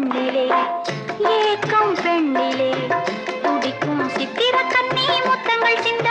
கண்ணிலே ஏக்கம் பெண்ணிலே துடிக்கும் சித்திர கண்ணி முத்தங்கள் சிந்த